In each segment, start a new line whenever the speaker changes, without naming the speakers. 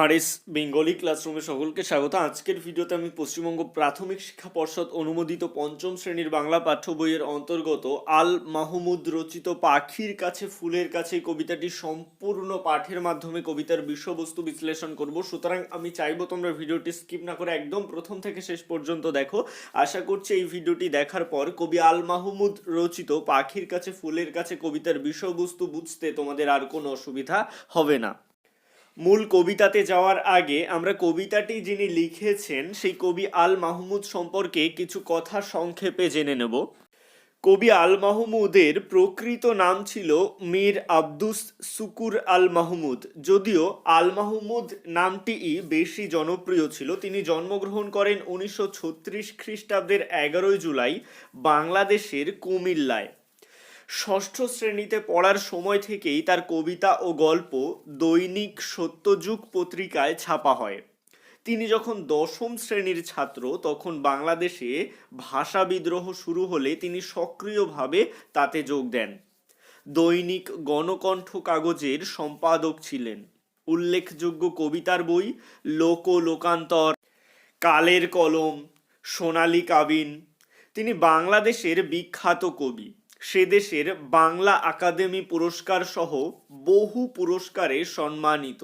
আর S Bengali ক্লাসরুমে সকলকে স্বাগত। আজকের ভিডিওতে আমি পশ্চিমবঙ্গ প্রাথমিক শিক্ষা পর্ষদ অনুমোদিত পঞ্চম শ্রেণির বাংলা পাঠ্য বইয়ের অন্তর্গত আল মাহমুদ রচিত পাখির কাছে ফুলের কাছে কবিতাটি সম্পূর্ণ পাঠের মাধ্যমে কবিতার বিষয়বস্তু বিশ্লেষণ করব। সুতরাং আমি চাইব তোমরা ভিডিওটি স্কিপ না করে একদম প্রথম থেকে শেষ পর্যন্ত দেখো। আশা করছি এই ভিডিওটি দেখার পর কবি আল মাহমুদ রচিত পাখির কাছে ফুলের কাছে কবিতার বিষয়বস্তু বুঝতে তোমাদের আর কোনো অসুবিধা হবে না। মূল কবিতাতে যাওয়ার আগে আমরা কবিতাটি যিনি লিখেছেন, সেই কবি আল মাহমুদ সম্পর্কে কিছু কথা সংক্ষেপে জেনে নেব। কবি আল মাহমুদের প্রকৃত নাম ছিল মীর আব্দুস সুকুর আল মাহমুদ। যদিও আল মাহমুদ নামটিই বেশি জনপ্রিয় ছিল। তিনি জন্মগ্রহণ করেন উনিশশো ছত্রিশ খ্রিস্টাব্দের এগারোই জুলাই বাংলাদেশের কুমিল্লায়। ষষ্ঠ শ্রেণীতে পড়ার সময় থেকেই তার কবিতা ও গল্প দৈনিক সত্যযুগ পত্রিকায় ছাপা হয়। তিনি যখন দশম শ্রেণির ছাত্র, তখন বাংলাদেশে ভাষা বিদ্রোহ শুরু হলে তিনি সক্রিয়ভাবে তাতে যোগ দেন। দৈনিক গণকণ্ঠ কাগজের সম্পাদক ছিলেন। উল্লেখযোগ্য কবিতার বই লোক লোকান্তর, কালের কলম, সোনালী কাবিন। তিনি বাংলাদেশের বিখ্যাত কবি। সে দেশের বাংলা একাডেমি পুরস্কার সহ বহু পুরস্কারে সম্মানিত।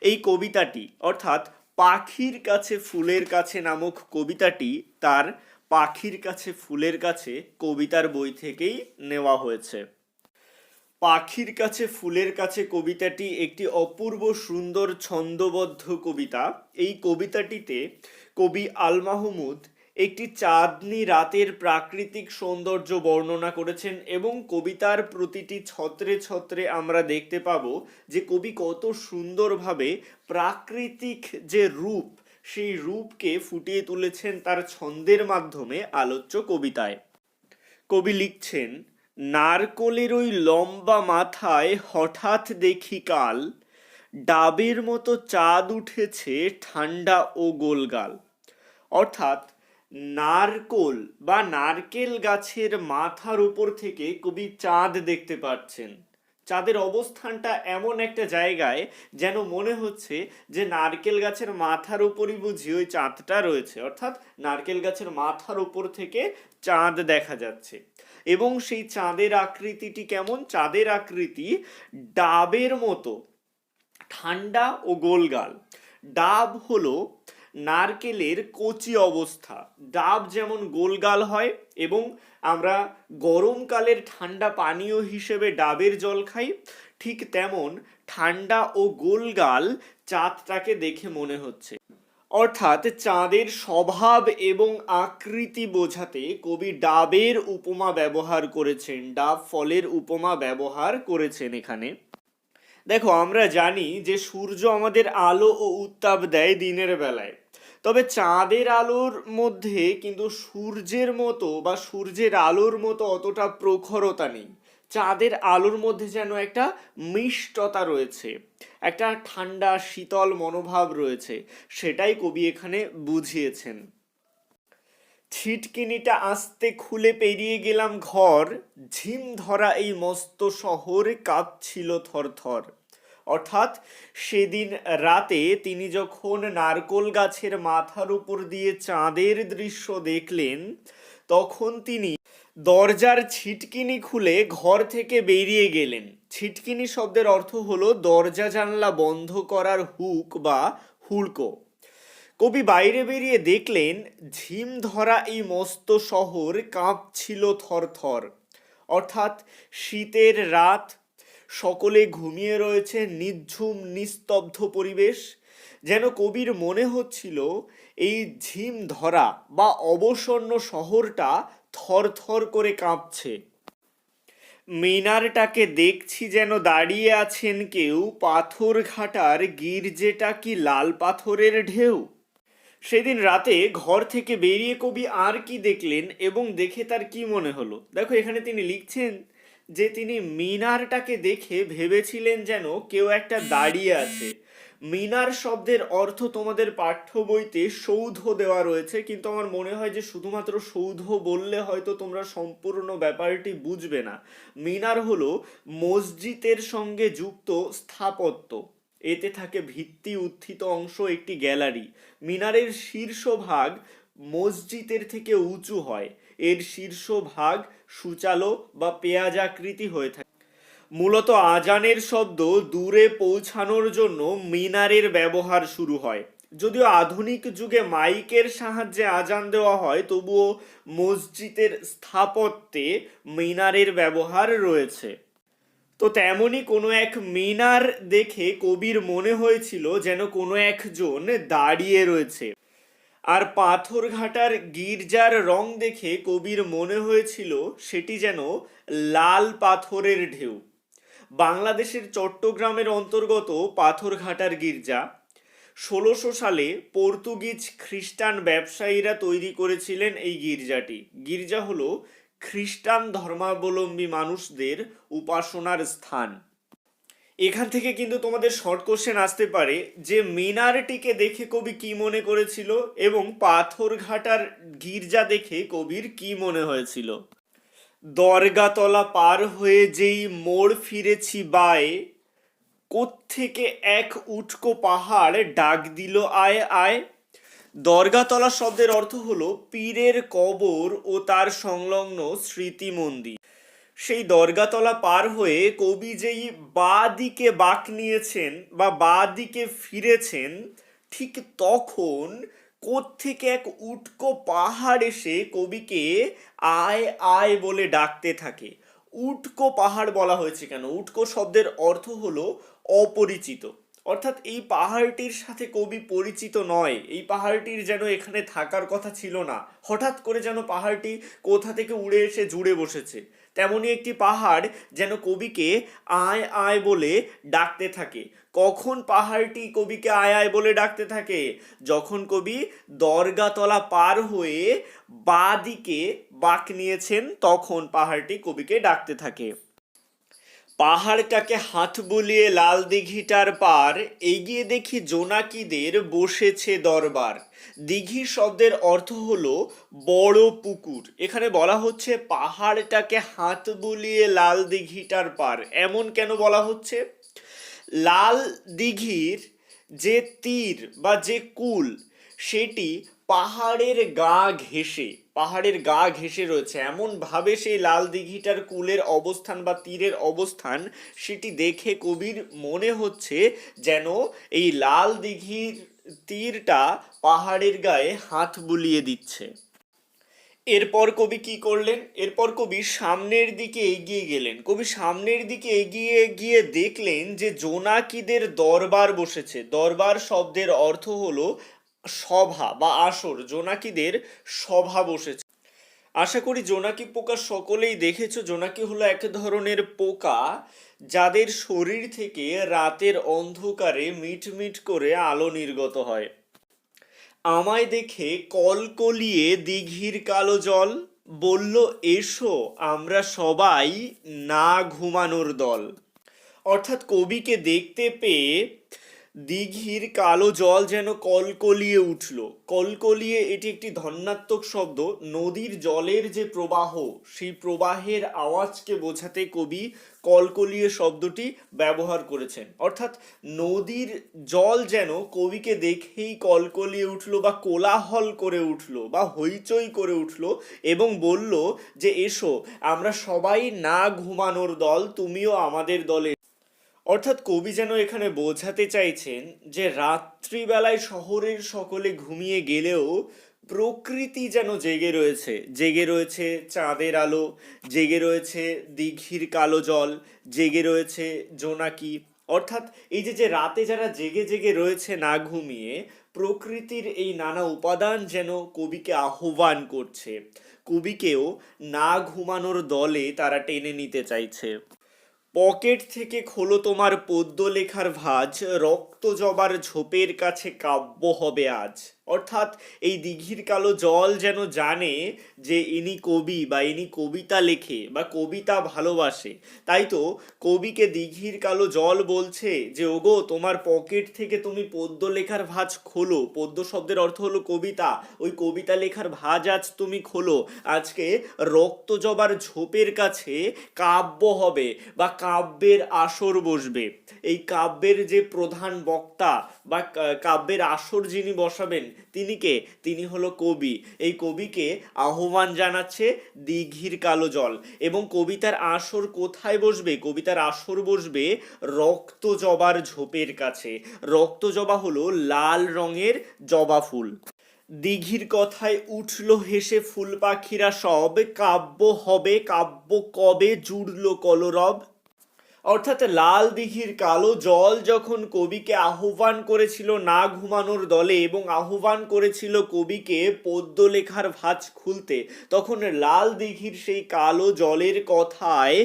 এই কবিতাটি, অর্থাৎ পাখির কাছে ফুলের কাছে নামক কবিতাটি, তার পাখির কাছে ফুলের কাছে কবিতার বই থেকেই নেওয়া হয়েছে। পাখির কাছে ফুলের কাছে কবিতাটি একটি অপূর্ব সুন্দর ছন্দবদ্ধ কবিতা। এই কবিতাটিতে কবি আল মাহমুদ একটি চাঁদনি রাতের প্রাকৃতিক সৌন্দর্য বর্ণনা করেছেন এবং কবিতার প্রতিটি ছত্রে ছত্রে আমরা দেখতে পাবো যে কবি কত সুন্দরভাবে প্রাকৃতিক যে রূপ, সেই রূপকে ফুটিয়ে তুলেছেন তার ছন্দের মাধ্যমে আলোচ্য কবিতায়। কবি লিখছেন, নারকোলের ওই লম্বা মাথায় হঠাৎ দেখি কাল, ডাবের মতো চাঁদ উঠেছে ঠান্ডা ও গোলগাল। অর্থাৎ নারকোল বা নারকেল গাছের মাথার উপর থেকে কবি চাঁদ দেখতে পাচ্ছেন। চাঁদের অবস্থানটা এমন একটা জায়গায় যেন মনে হচ্ছে যে নারকেল গাছের মাথার উপরই বুঝি ওই চাঁদটা রয়েছে। অর্থাৎ নারকেল গাছের মাথার উপর থেকে চাঁদ দেখা যাচ্ছে। এবং সেই চাঁদের আকৃতিটি কেমন? চাঁদের আকৃতি ডাবের মতো, ঠান্ডা ও গোলগাল। ডাব হলো নারকেলের কচি অবস্থা। ডাব যেমন গোলগাল হয় এবং আমরা গরমকালের ঠান্ডা পানীয় হিসেবে ডাবের জল খাই, ঠিক তেমন ঠান্ডা ও গোলগাল চাঁদটাকে দেখে মনে হচ্ছে। অর্থাৎ চাঁদের স্বভাব এবং আকৃতি বোঝাতে কবি ডাবের উপমা ব্যবহার করেছেন, ডাব ফলের উপমা ব্যবহার করেছেন এখানে। দেখো, আমরা জানি যে সূর্য আমাদের আলো ও উত্তাপ দেয় দিনের বেলায়। তবে চাঁদের আলোর মধ্যে কিন্তু সূর্যের মতো বা সূর্যের আলোর মতো অতটা প্রখরতা নেই। চাঁদের আলোর মধ্যে যেন একটা মিষ্টতা রয়েছে, একটা ঠান্ডা, শীতল মনোভাব রয়েছে, সেটাই কবি এখানে বুঝিয়েছেন। ছিটকিনিটা আস্তে খুলে পেরিয়ে গেলাম ঘর ঝিম ধরা এই মস্ত শহর কাঁপছিল থরথর। অর্থাৎ সেদিন রাতে তিনি যখন নারকোল গাছের মাথার উপর দিয়ে চাঁদের দৃশ্য দেখলেন, তখন তিনি দরজার ছিটকিনি খুলে ঘর থেকে বেরিয়ে গেলেন। ছিটকিনি শব্দের অর্থ হলো দরজা জানলা বন্ধ করার হুক বা হুড়কো। কবি বাইরে বেরিয়ে দেখলেন, ঝিম ধরা এই মস্ত শহর কাঁপছিল থরথর। অর্থাৎ শীতের রাত সকলে ঘুমিয়ে রয়েছে নিঝুম, নিস্তব্ধ পরিবেশ। যেন কবির মনে হচ্ছিল, এই ঝিম ধরা বা অবসন্ন শহরটা থরথর করে কাঁপছে। মিনারটাকে দেখছি যেন দাঁড়িয়ে আছেন কেউ পাথর ঘাটার গির্জেটা কি লাল পাথরের ঢেউ? সেদিন রাতে ঘর থেকে বেরিয়ে কবি আর কি দেখলেন এবং দেখে তার কি মনে হলো? দেখো, এখানে তিনি লিখছেন যে তিনি মিনারটাকে দেখে ভেবেছিলেন যেন কেউ একটা দাঁড়িয়ে আছে। মিনার শব্দের অর্থ তোমাদের পাঠ্য বইতে সৌধ দেওয়া রয়েছে, কিন্তু আমার মনে হয় যে শুধুমাত্র সৌধ বললে হয়তো তোমরা সম্পূর্ণ ব্যাপারটি বুঝবে না। মিনার হলো মসজিদের সঙ্গে যুক্ত স্থাপত্য। এতে থাকে ভিত্তি উত্থিত অংশ, একটি গ্যালারি। মিনারের শীর্ষভাগ মসজিদের থেকে উঁচু হয়। এর শীর্ষভাগ সূচালো বা পেঁয়াজাকৃতি হয়ে থাকে। মূলত আজানের শব্দ দূরে পৌঁছানোর জন্য মিনারের ব্যবহার শুরু হয়। যদিও আধুনিক যুগে মাইকের সাহায্যে আজান দেওয়া হয়, তবুও মসজিদের স্থাপত্যে মিনারের ব্যবহার রয়েছে। তো তেমনই কোনো এক মিনার দেখে কবির মনে হয়েছিল যেন কোনো একজন দাঁড়িয়ে রয়েছে। আর পাথরঘাটার গির্জার রং দেখে কবির মনে হয়েছিল সেটি যেন লাল পাথরের ঢেউ। বাংলাদেশের চট্টগ্রামের অন্তর্গত পাথরঘাটার গির্জা। ষোলোশো সালে পর্তুগিজ খ্রিস্টান ব্যবসায়ীরা তৈরি করেছিলেন এই গির্জাটি। গির্জা হলো খ্রিস্টান ধর্মাবলম্বী মানুষদের উপাসনার স্থান। এখান থেকে কিন্তু তোমাদের শর্ট কোশ্চেন আসতে পারে, যে মিনারটিকে দেখে কবি কি মনে করেছিল এবং পাথরঘাটার গির্জা দেখে কবির কি মনে হয়েছিল? দরগাতলা পার হয়ে যেই মোড় ফিরেছি বায়ে, কোত্থেকে এক উটকো পাহাড় ডাক দিল আয় আয়। দরগাতলা শব্দের অর্থ হলো পীরের কবর ও তার সংলগ্ন স্মৃতি মন্দির সেই দরগাতলা পার হয়ে কবি যেই বা দিকে বাঁক নিয়েছেন বা বা দিকে ফিরেছেন, ঠিক তখন কোত্থেকে এক উটকো পাহাড় এসে কবিকে আয় আয় বলে ডাকতে থাকে। উটকো পাহাড় বলা হয়েছে কেন? উটকো শব্দের অর্থ হলো অপরিচিত। অর্থাৎ এই পাহাড়টির সাথে কবি পরিচিত নয়। এই পাহাড়টির যেন এখানে থাকার কথা ছিল না। হঠাৎ করে যেন পাহাড়টি কোথা থেকে উড়ে এসে জুড়ে বসেছে। তেমনই একটি পাহাড় যেন কবিকে আয় আয় বলে ডাকতে থাকে। কখন পাহাড়টি কবিকে আয় আয় বলে ডাকতে থাকে? যখন কবি দরগাতলা পার হয়ে বাদিকে বাঁক নিয়েছেন, তখন পাহাড়টি কবিকে ডাকতে থাকে। পাহাড়টাকে হাত বুলিয়ে লাল দিঘিটার পার এগিয়ে দেখি জোনাকিদের বসেছে দরবার। দিঘি শব্দের অর্থ হলো বড় পুকুর। এখানে বলা হচ্ছে পাহাড়টাকে হাত বুলিয়ে লাল দিঘিটার পার। এমন কেন বলা হচ্ছে? লাল দিঘির যে তীর বা যে কুল, সেটি পাহাড়ের গা ঘেঁষে। পাহাড়ের গা ঘেঁষে রয়েছে। এমন ভাবে সেই লাল দিঘিটার কুলের অবস্থান বা তীরের অবস্থান সেটি দেখে কবির মনে হচ্ছে যেন এই লাল দিঘির তীরটা পাহাড়ের গায়ে হাত বুলিয়ে দিচ্ছে। এরপর কবি কি করলেন? এরপর কবি সামনের দিকে এগিয়ে গেলেন। কবি সামনের দিকে এগিয়ে গিয়ে দেখলেন যে জোনাকিদের দরবার বসেছে। দরবার শব্দের অর্থ হলো সভা বা আসর জোনাকিদের সভা বসেছে। আশা করি জোনাকি পোকা সকলেই দেখেছ। জোনাকি হলো এক ধরনের পোকা যাদের শরীর থেকে রাতের অন্ধকারে মিটমিট করে আলো নির্গত হয়। আমায় দেখে কলকলিয়ে দিঘির কালো জল বলল, এসো, আমরা সবাই না ঘুমানোর দল। অর্থাৎ কবিকে দেখতে পেয়ে দিঘির কালো জল যেন কলকলিয়ে উঠল। কলকলিয়ে এটি একটি ধন্যাত্মক শব্দ। নদীর জলের যে প্রবাহ, সেই প্রবাহের আওয়াজকে বোঝাতে কবি কলকলিয়ে শব্দটি ব্যবহার করেছেন। অর্থাৎ নদীর জল যেন কবিকে দেখেই কলকলিয়ে উঠল বা কোলাহল করে উঠল বা হইচই করে উঠল এবং বলল যে, এসো, আমরা সবাই না ঘুমানোর দল, তুমিও আমাদের দলে অর্থাৎ কবি যেন এখানে বোঝাতে চাইছেন যে রাত্রিবেলায় শহরের সকলে ঘুমিয়ে গেলেও প্রকৃতি যেন জেগে রয়েছে। জেগে রয়েছে চাঁদের আলো, জেগে রয়েছে দিঘির কালো জল, জেগে রয়েছে জোনাকি। অর্থাৎ এই যে যে রাতে যারা জেগে জেগে রয়েছে না ঘুমিয়ে, প্রকৃতির এই নানা উপাদান যেন কবিকে আহ্বান করছে। কবিকেও না ঘুমানোর দলে তারা টেনে নিতে চাইছে। পকেট থেকে খোলো তোমার পদ্য লেখার ভাঁজ রক্ত জবার ঝোপের কাছে কাব্য হবে আজ। অর্থাৎ এই দিঘির কালো জল যেন জানে যে ইনি কবি বা ইনি কবিতা লেখে বা কবিতা ভালোবাসে। তাই তো কবিকে দিঘির কালো জল বলছে যে, ওগো, তোমার পকেট থেকে তুমি পদ্য লেখার ভাঁজ খোলো। পদ্য শব্দের অর্থ হলো কবিতা। ওই কবিতা লেখার ভাঁজ আজ তুমি খোলো। আজকে রক্ত জবার ঝোপের কাছে কাব্য হবে বা কাব্যের আসর বসবে। এই কাব্যের যে প্রধান বক্তা বা কাব্যের আসর যিনি বসাবেন তিনি কে তিনি হলো কবি। এই কবিকে আহ্বান জানাচ্ছে দিঘির কালো জল। এবং কবিতার আসর কোথায় বসবে? কবিতার আসর বসবে রক্ত জবার ঝোপের কাছে। রক্ত জবা হলো লাল রঙের জবা ফুল। দিঘির কথায় উঠল হেসে ফুল পাখিরা সব, কাব্য হবে, কাব্য কবে জুড়ল কলরব? অর্থাৎ লাল দিঘির কালো জল যখন কবিকে আহ্বান করেছিল না ঘুমানোর দলে এবং আহ্বান করেছিল কবিকে পদ্য লেখার ভাঁজ খুলতে, তখন লাল দিঘির সেই কালো জলের কথায়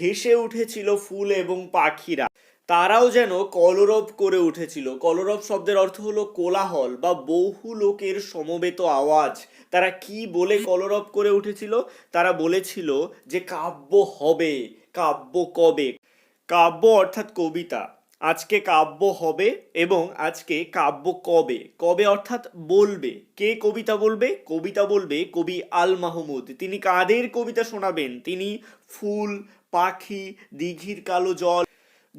হেসে উঠেছিল ফুল এবং পাখিরা। তারাও যেন কলরব করে উঠেছিল। কলরব শব্দের অর্থ হলো কোলাহল বা বহু লোকের সমবেত আওয়াজ। তারা কি বলে কলরব করে উঠেছিল? তারা বলেছিল যে কাব্য হবে, কাব্য কবে? কাব্য অর্থাৎ কবিতা। আজকে কাব্য হবে এবং আজকে কাব্য কবে? কবে অর্থাৎ বলবে। কে কবিতা বলবে? কবিতা বলবে কবি আল মাহমুদ। তিনি কাদের কবিতা শোনাবেন? তিনি ফুল, পাখি, দিঘির কালো জল,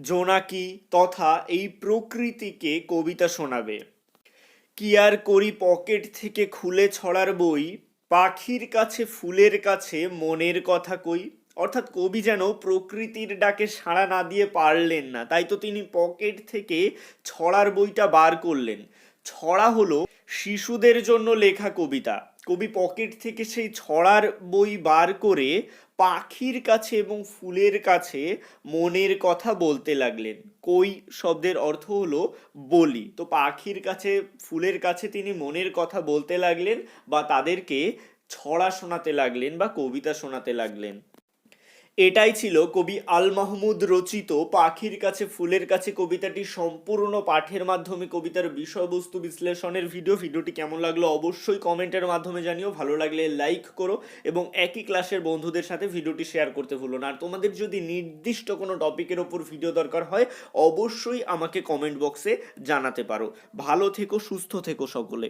জোনাকি তথা এই প্রকৃতিকে কবিতা শোনাবে। কি আর করি পকেট থেকে খুলে ছড়ার বই? পাখির কাছে, ফুলের কাছে মনের কথা কই? অর্থাৎ কবি যেন প্রকৃতির ডাকে সাড়া না দিয়ে পারলেন না, তাই তো তিনি পকেট থেকে ছড়ার বইটা বার করলেন। ছড়া হলো শিশুদের জন্য লেখা কবিতা। কবি পকেট থেকে সেই ছড়ার বই বার করে পাখির কাছে এবং ফুলের কাছে মনের কথা বলতে লাগলেন। কই শব্দের অর্থ হলো বলি। তো পাখির কাছে, ফুলের কাছে তিনি মনের কথা বলতে লাগলেন বা তাদেরকে ছড়া শোনাতে লাগলেন বা কবিতা শোনাতে লাগলেন। এটাই ছিল কবি আল মাহমুদ রচিত পাখির কাছে, ফুলের কাছে কবিতাটি সম্পূর্ণ পাঠের মাধ্যমে কবিতার বিষয়বস্তু বিশ্লেষণের ভিডিও ভিডিওটি কেমন লাগল অবশ্যই কমেন্টের মাধ্যমে জানিও। ভালো লাগলে লাইক করো এবং একই ক্লাসের বন্ধুদের সাথে ভিডিওটি শেয়ার করতে ভুলো না। আর তোমাদের যদি নির্দিষ্ট কোনো টপিকের ওপর ভিডিও দরকার হয়, অবশ্যই আমাকে কমেন্ট বক্সে জানাতে পারো। ভালো থেকো, সুস্থ থেকো সকলে।